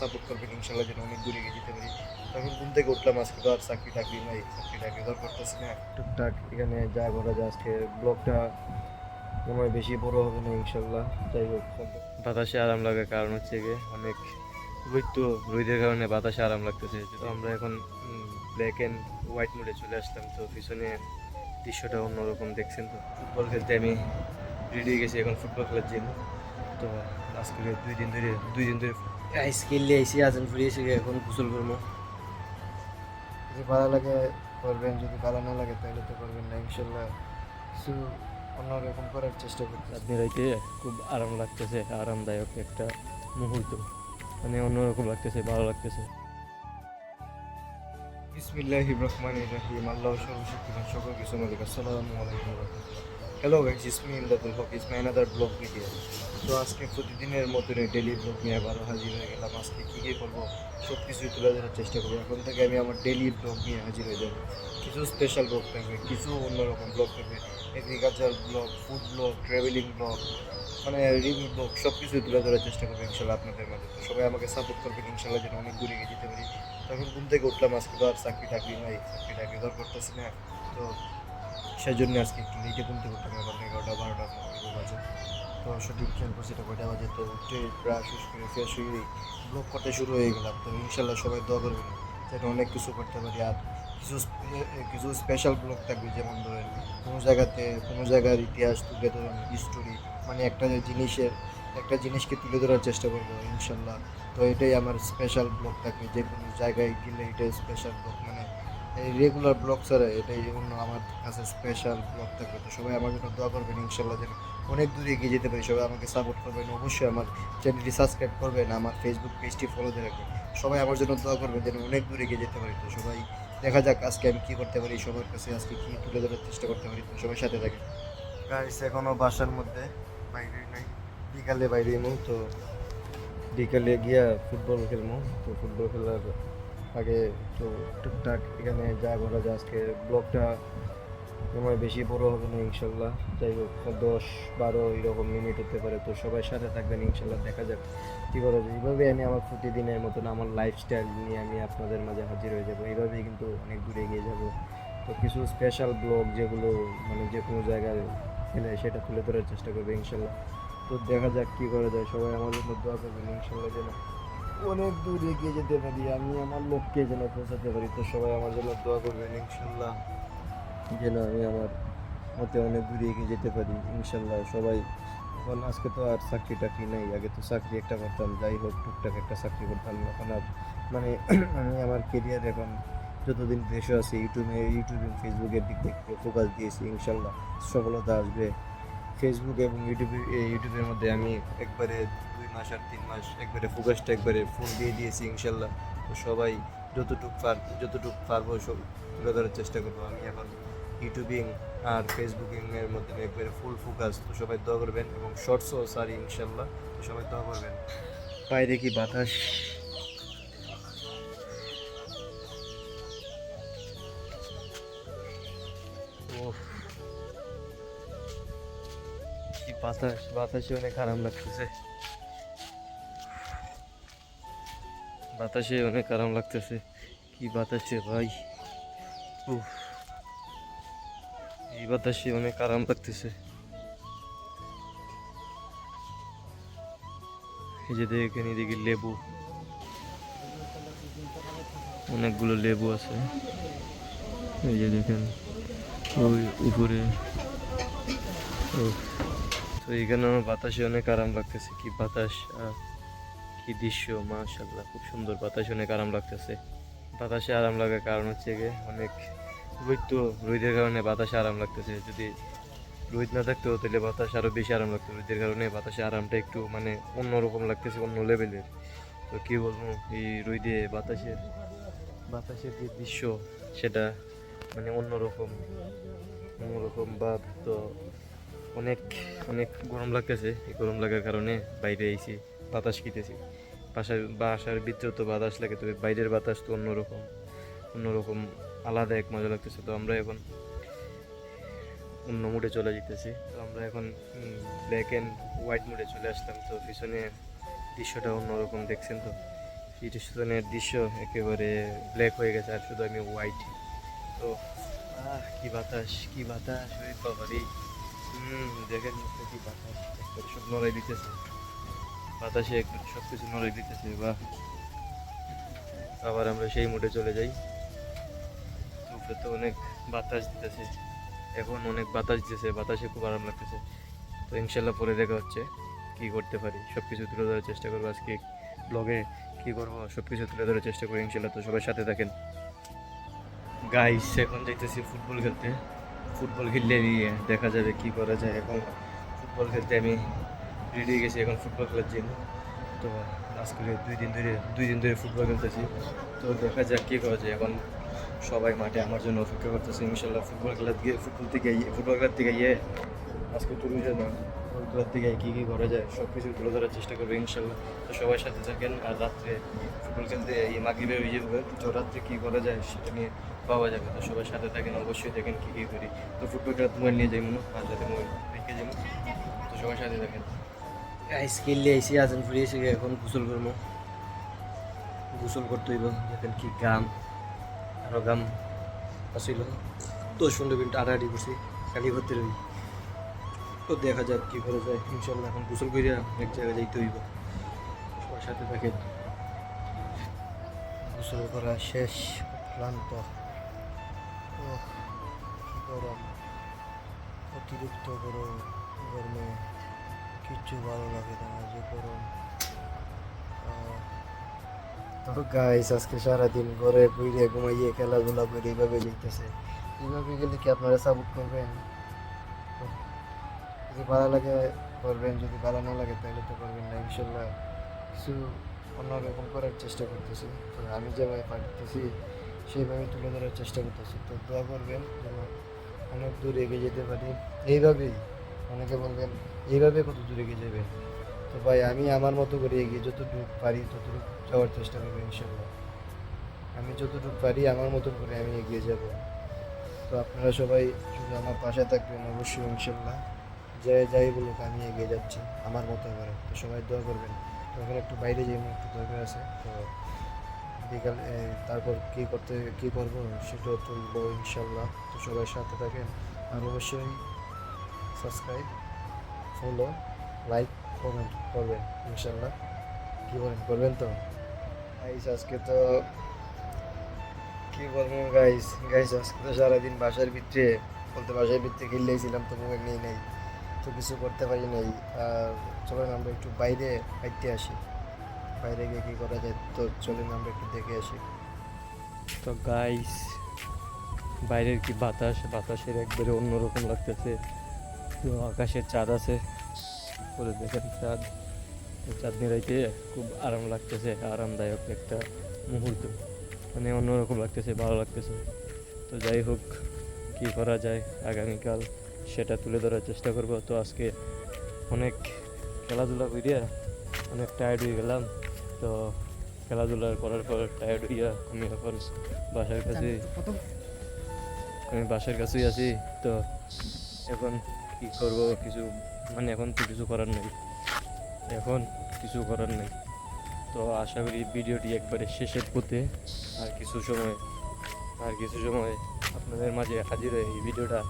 Support করবেন, ইনশাল্লাহ যেন অনেক দূরে যেতে পারি। তখন ঘুম থেকে উঠলাম আজকে, তো আর চাকরি টাকরি নাই, চাকরি টাকরি দর করতেছি না। টুকটাক এখানে যা করা যায় আজকে, ব্লগটা মনে বেশি বড় হবে না, ইনশাল্লাহ। যাই হোক বাতাসে আরাম লাগার কারণ হচ্ছে গিয়ে অনেক তো রোদের কারণে বাতাসে আরাম লাগতেছে। তো আমরা এখন ব্ল্যাক অ্যান্ড হোয়াইট মোডে চলে আসলাম। তো পিছনে দৃশ্যটা অন্যরকম দেখছেন তো। ফুটবল খেলতে আমি রেডি গেছি এখন, ফুটবল খেলার জন্য। তো আজকে দুই দিন ধরে দুই দিন ধরে স্কিল নিয়ে আইসি আছেন ফ্রি এসে এখন গোসল করব। যদি ভালো লাগে করবেন। যদি ভালো না লাগে তাহলে তো করবেন না ইনশাল্লাহ। কিছু অন্যরকম করার চেষ্টা করতে রাত বেরোইতে খুব আরাম লাগতেছে আরামদায়ক একটা মুহূর্ত। মানে অন্যরকম লাগতেছে ভালো লাগতেছে। বিসমিল্লাহি রহমান রহিম। আল্লাহ সর্বশক্তিমান সকল কিছু মালিক। আসসালামু আলাইকুম hello guys ইসমি Imdadul Haque is my another vlog video তো আজকে প্রতিদিনের মতন ডেলি ব্লগ নিয়ে আবারও হাজির হয়ে গেলাম। আজকে কী কী করব সব কিছুই তুলে ধরার চেষ্টা করব। এখন থেকে আমি আমার ডেলি ব্লগ নিয়ে হাজির হয়ে যাব। কিছু স্পেশাল ব্লগ থাকবে, কিছু অন্যরকম ব্লগ থাকবে। Agriculture vlog food vlog travelling vlog মানে রিভিউ ব্লগ সব কিছুই তুলে ধরার চেষ্টা করব ইনশাল্লাহ আপনাদের মাঝে। তো সবাই আমাকে সাপোর্ট করবেন ইনশাল্লাহ, যেন অনেক দূরে এগিয়ে যেতে পারি। তখন ঘুম থেকে উঠলাম, আজকে তো আর চাকরি টাকরি নাই চাকরি টাকরি করতেছি না। তো সেই জন্য আজকে একটু লেটে ঘুম থেকে উঠলাম এখন এগারোটা, বারোটা বাজে। তো সঠিক খেয়াল করছি এটা কয়টা বাজে? তো উঠে ব্রাশ উস করে ফ্রেশ হয়ে ব্লগ করতে শুরু হয়ে গেলাম। তো ইনশাল্লাহ সবাই দোয়া করবেন যেন অনেক কিছু করতে পারি। আর কিছু কিছু স্পেশাল ব্লগ থাকবে, যেমন ধরেন কোনো জায়গাতে, কোনো জায়গার ইতিহাস তুলে ধরেন হিস্টোরি মানে একটা জিনিসের, একটা জিনিসকে তুলে ধরার চেষ্টা করব ইনশাল্লাহ তো এটাই আমার স্পেশাল ব্লগ থাকবে, যে কোনো জায়গায় গেলে এটাই স্পেশাল ব্লগ মানে এই রেগুলার ব্লগ ছাড়া এটাই অন্য আমার কাছে স্পেশাল ব্লগ থাকবে। তো সবাই আমার জন্য দোয়া করবেন ইনশাল্লাহ যেন অনেক দূরে এগিয়ে যেতে পারি। সবাই আমাকে সাপোর্ট করবেন, অবশ্যই আমার চ্যানেলটি সাবস্ক্রাইব করবেন, আমার ফেসবুক পেজটি ফলো দিয়ে রাখবেন। সবাই আমার জন্য দোয়া করবেন যেন অনেক দূরে এগিয়ে যেতে পারি। তো সবাই দেখা যাক আজকে আমি কী করতে পারি, সবার কাছে আজকে কী তুলে ধরার চেষ্টা করতে পারি। তো সবাই সাথে থাকে গাইস এখনও বাসার মধ্যে বাইরে নাই, বিকালে বাইরে তো বিকালে গিয়া ফুটবল খেলব। তো ফুটবল খেলার আগে তো টুকটাক এখানে যা করা যায় আজকে ব্লগটা তোমার বেশি বড় হবে না, ইনশাল্লাহ। যাই হোক, দশ বারো এরকম মিনিট হতে পারে। তো সবাই সাথে থাকবেন, ইনশাল্লাহ দেখা যাক কী করা যায়। এইভাবে আমি আমার প্রতিদিনের মতন আমার লাইফস্টাইল নিয়ে আমি আপনাদের মাঝে হাজির হয়ে যাব। এইভাবেই কিন্তু অনেক দূরে এগিয়ে যাব। তো কিছু স্পেশাল ব্লগ যেগুলো মানে যে কোনো জায়গায় খেলে সেটা তুলে ধরার চেষ্টা করবে, ইনশাল্লাহ। তো দেখা যাক কী করা যায়। সবাই আমার দোয়া করবেন, ইনশাল্লাহ যেন অনেক দূর এগিয়ে যেতে পারি, আমি আমার লক্ষ্যে যেন পৌঁছাতে পারি। তো সবাই আমার জন্য দোয়া করবেন, ইনশাল্লাহ। যেন আমি আমার মতে অনেক দূরে এগিয়ে যেতে পারি, ইনশাল্লাহ। সবাই, এখন আজকে তো আর চাকরি টাকরি নেই, আগে তো চাকরি একটা করতাম, যাই হোক, টুকটাক একটা চাকরি করতাম। এখন আর মানে আমি আমার কেরিয়ার এখন যতদিন দেশে আছি, ইউটিউবে ইউটিউবে, ফেসবুকের দিক থেকে ফোকাস দিয়েছি, ইনশাল্লাহ। সফলতা আসবে। ফেসবুক এবং ইউটিউবে ইউটিউবের মধ্যে আমি একবারে দুই মাস আর তিন মাস একবারে ফোকাসটা একবারে ফুল দিয়ে দিয়েছি ইনশাল্লাহ। তো সবাই যতটুকু পার, যতটুকু পারব সব তুলে ধরার চেষ্টা করব। আমি এখন ইউটিউবিং আর ফেসবুকিংয়ের মধ্যে একবারে ফুল ফোকাস তো সবাই দোয়া করবেন এবং শর্টসও সারি ইনশাল্লাহ। তো সবাই দোয়া করবেন। বাইরে কি বাতাস? বাতাস বাতাসে অনেক আরাম লাগতেছে বাতাসে অনেক আরাম লাগতেছে কি বাতাসে ভাই উফ এই বাতাসে অনেক আরাম লাগতেছে এই যে দেখেন এদিকে লেবু অনেকগুলো লেবু আছে এই যে দেখেন ওই উপরে উফ। তো এখানে আমার বাতাসে অনেক আরাম লাগতেছে। কি বাতাস কি দৃশ্য মাশাল্লাহ খুব সুন্দর বাতাসে অনেক আরাম লাগতেছে। বাতাসে আরাম লাগার কারণ হচ্ছে গিয়ে অনেক রোদ তো, রোদের কারণে বাতাসে আরাম লাগতেছে। যদি রোদ না থাকতো, তাহলে বাতাস আরও বেশি আরাম লাগতো। রোদের কারণে বাতাসে আরামটা একটু মানে অন্যরকম লাগতেছে, অন্য লেভেলের। তো কী বলব, এই রোদে বাতাসের বাতাসের যে দৃশ্য, সেটা মানে অন্যরকম অন্যরকম ভাব তো অনেক অনেক গরম লাগতেছে। এই গরম লাগার কারণে বাইরে এসেছি বাতাস খেতেছি। বাসার বাসার ভিতরেও তো বাতাস লাগে, তবে বাইরের বাতাস তো অন্যরকম অন্যরকম আলাদা এক মজা লাগতেছে। তো আমরা এখন অন্য মুডে চলে যেতেছি তো আমরা এখন ব্ল্যাক অ্যান্ড হোয়াইট মুডে চলে আসলাম। তো পিছনে দৃশ্যটা অন্যরকম, দেখছেন তো? স্টেশনের দৃশ্য একেবারে ব্ল্যাক হয়ে গেছে, আর শুধু আমি হোয়াইট তো, আহ, কি বাতাস কি বাতাস ওই বাবারি। হুম, দেখেন কি বাতাস সব নড়াই দিতেছে। বাতাসে একটু সব কিছু নড়াই দিতেছে, বা আবার আমরা সেই মুডে চলে যাই। উপরে তো অনেক বাতাস দিতেছে, এখন অনেক বাতাস দিতেছে, বাতাসে খুব আরাম লাগতেছে। তো ইনশাল্লাহ পরে দেখা হচ্ছে, কি করতে পারি সব কিছু তুলে ধরার চেষ্টা করব আজকে ব্লগে কি করব সব কিছু তুলে ধরার চেষ্টা করি ইনশাল্লাহ। তো সবাই সাথে থাকেন। গাইস এখন যাইতেছি ফুটবল খেলতে। ফুটবল খেললে নিয়ে দেখা যাবে কি করা যায়। এখন ফুটবল খেলতে আমি রেডি হয়ে গেছি, এখন ফুটবল খেলার জন্য। তো আজকে দুই দিন ধরে, দুই দিন ধরে ফুটবল খেলতেছি। তো দেখা যাক কী করা যায়। এখন সবাই মাঠে আমার জন্য অপেক্ষা করতেছে। ইনশাল্লাহ ফুটবল খেলার দিকে ফুটবল থেকে গিয়ে ফুটবল খেলার থেকে গিয়ে আজকে জন্য ফুটবল খেলার থেকে কী কী করা যায় সব কিছু তুলে ধরার চেষ্টা করব ইনশাল্লাহ তো সবাই সাথে থাকেন। আর রাত্রে ফুটবল খেলতে এই মাগরিবের ইয়ে হবে তো রাত্রে কী করা যায় সেটা নিয়ে পাওয়া যাবে। তো সবাই সাথে থাকেন, অবশ্যই দেখেন কী কী করি। তো ফুটবল খেলার মোবাইল নিয়ে যাই মনে আর যাতে মোবাইল রেখে যাব তো সবাই সাথে থাকেন। স্কিল আইসি আছেন ফুরিয়ে এসে এখন গোসল করব। গোসল করতে হইব, দেখেন কি গাম আরও গাম আসিল দশ পনেরো মিনিট আড়াআড়ি করছি, খালি করতে রবি তো দেখা যাক কি করা যায়। ইনশাল্লাহ এখন গোসল করিয়া এক জায়গায় যাইতে হইব। সবার সাথে থাকেন। গোসল করা শেষ ক্লান্ত গরম, অতিরিক্ত গরম, গরমে কিচ্ছু ভালো লাগে না, যে গরম। তো গাইস আজকে সারাদিন ঘরে বইরে ঘুমাইয়ে খেলাধুলা করে এইভাবে যেতেছে এইভাবে গেলে কি আপনারা সাপোর্ট করবেন? যদি ভালো লাগে করবেন, যদি ভালো না লাগে তাহলে তো করবেন না, ইনশাল্লাহ। কিছু অন্যরকম করার চেষ্টা করতেছি। আমি যেভাবে পারতেছি সেইভাবে তুলে ধরার চেষ্টা করতেছি। তো দোয়া করবেন যেন অনেক দূর এগিয়ে যেতে পারি। এইভাবেই অনেকে বলবেন, এইভাবে কত দূর এগিয়ে যাবে? তো ভাই, আমি আমার মতো করে এগিয়ে যতটুকু পারি ততটুকু যাওয়ার চেষ্টা করব ইনশাল্লাহ। আমি যতটুকু পারি আমার মতো করে আমি এগিয়ে যাব। তো আপনারা সবাই শুধু আমার পাশে থাকবেন অবশ্যই ইনশাল্লাহ। যে যাই বলুক, আমি এগিয়ে যাচ্ছি আমার মতো করে। তো সবাই দোয়া করবেন। তো এখন একটু বাইরে যাই, একটু দরকার আছে। তো বিকাল তারপর কী করতে, কী করব সেটাও তুলবো ইনশাল্লাহ। তো সবাই সাথে থাকেন। আর অবশ্যই সাবস্ক্রাইব ফলো লাইক কমেন্ট করবেন ইনশাল্লাহ। কী বলেন, করবেন তো? গাইস আজকে তো কী বলব গাইস গাইস আজকে তো সারাদিন বাসার ভিতরে, বলতে বাসার ভিতরে খেললেছিলাম তো মোবাইল নিয়ে নেই। তো কিছু করতে পারি নাই। আর চলেন আমরা একটু বাইরে হাঁটতে আসি। বাইরে গিয়ে কী করা যায়? তো চলেন আমরা একটু দেখে আসি। তো গাইস বাইরের কি বাতাস? বাতাসের একবারে অন্যরকম লাগতেছে। তো আকাশের চাঁদ আছে। করে দেখেন চাঁদ। চাঁদ নিরাইতে খুব আরাম লাগতেছে, আরামদায়ক একটা মুহূর্ত। মানে অন্যরকম লাগতেছে, ভালো লাগতেছে। তো যাই হোক, কী করা যায়? আগামীকাল সেটা তুলে ধরার চেষ্টা করব। তো আজকে অনেক খেলাধুলা করিয়া অনেক টায়ার্ড হয়ে গেলাম। তো খেলাধুলা করার পর টায়ার্ড হইয়া আমি এখন বাসার কাছে আমি বাসার কাছেই আছি তো এখন কি করব? কিছু মানে এখন তো কিছু করার নেই। এখন কিছু করার নেই। তো আশা করি ভিডিওটি একবারে শেষের পথে আর কিছু সময় আর কিছু সময় আপনাদের মাঝে হাজির হয়ে এই ভিডিওটা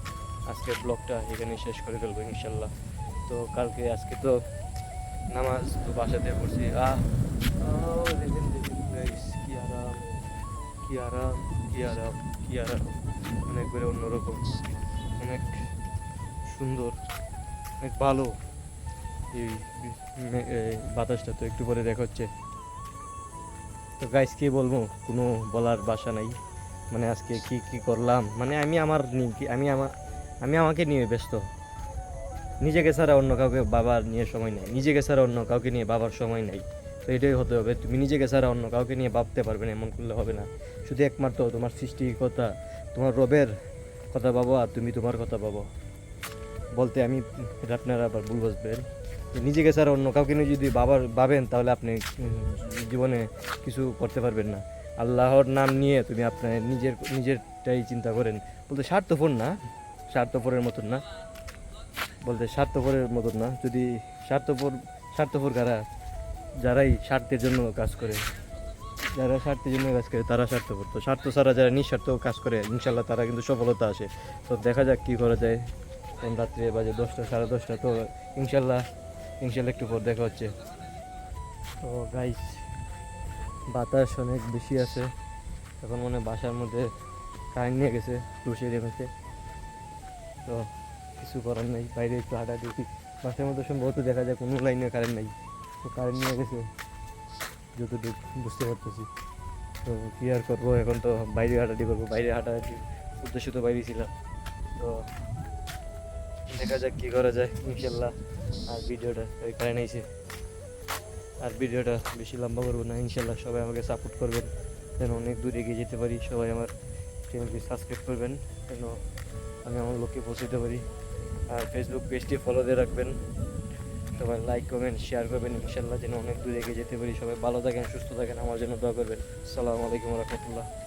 আজকের ব্লগটা এখানে শেষ করে ফেলব ইনশাল্লাহ। তো কালকে আজকে তো নামাজ তো বাসাতে পড়ছি। আহ, দেখেন দেখেন guys, কি আরাম কি আরাম কি আরাম কি আরাম অনেক করে অন্যরকম অনেক সুন্দর অনেক ভালো এই বাতাসটা তো একটু পরে দেখা হচ্ছে তো গাইস কি বলব কোনো বলার বাসা নাই মানে আজকে কি কি করলাম মানে আমি আমার আমি আমার আমি আমাকে নিয়ে ব্যস্ত নিজেকে ছাড়া অন্য কাউকে বাবার নিয়ে সময় নেই নিজেকে ছাড়া অন্য কাউকে নিয়ে বাবার সময় নেই তো এটাই হতে হবে। তুমি নিজেকে ছাড়া অন্য কাউকে নিয়ে ভাবতে পারবে না, এমন করলে হবে না। শুধু একমাত্র তোমার সৃষ্টিকর্তা তোমার রবের কথা ভাবো আর তুমি তোমার কথা ভাবো। বলতে আমি আপনারা আবার ভুল বুঝবেন। তো নিজেকে ছাড়া অন্য কাউকে নিয়ে যদি বাবার ভাবেন, তাহলে আপনি জীবনে কিছু করতে পারবেন না। আল্লাহর নাম নিয়ে তুমি আপনার নিজের, নিজেরটাই চিন্তা করেন। বলতে স্বার্থপর না, স্বার্থপরের মতন না। বলতে স্বার্থপরের মতন না। যদি স্বার্থপর স্বার্থপর কারা? যারাই স্বার্থের জন্য কাজ করে, যারা স্বার্থের জন্য কাজ করে, তারা স্বার্থপর। তো স্বার্থ ছাড়া যারা নিঃস্বার্থ কাজ করে ইনশাল্লাহ তারা কিন্তু সফলতা আসে। তো দেখা যাক কী করা যায়। এখন রাত্রে বাজে দশটা, সাড়ে দশটা, তো ইনশাল্লাহ ইনশাল্লাহ একটু পর দেখা হচ্ছে। তো গাইস বাতাস অনেক বেশি আছে। এখন মনে বাসার মধ্যে কারেন্ট নিয়ে গেছে বসে। রেখেছে তো কিছু করার নেই, বাইরে একটু হাঁটা দেখি বাসার মধ্যে সম্ভবত দেখা যায় কোনো লাইনে কারেন্ট নেই। তো কারেন্ট নিয়ে গেছে। যতটুকু বুঝতে পারতেছি। তো কী আর করব? এখন তো বাইরে হাঁটাহাঁটি করব। বাইরে হাঁটাহাঁটি উদ্দেশ্য তো বাইরে ছিলাম। তো দেখা যাক কী করা যায়, ইনশাল্লাহ। আর ভিডিওটা ওই কারেন্ট এসে আর ভিডিওটা বেশি লম্বা করব না। ইনশাল্লাহ সবাই আমাকে সাপোর্ট করবেন। যেন অনেক দূর এগিয়ে যেতে পারি। সবাই আমার চ্যানেলটি সাবস্ক্রাইব করবেন। যেন আমি আমার লক্ষ্যে পৌঁছতে পারি। আর ফেসবুক পেজটি ফলো দিয়ে রাখবেন। সবাই লাইক করবেন শেয়ার করবেন। ইনশাল্লাহ যেন অনেক দূরে এগিয়ে যেতে পারি। সবাই ভালো থাকেন, সুস্থ থাকেন। আমার জন্য দোয়া করবেন। আসসালামু আলাইকুম রহমতুল্লাহ।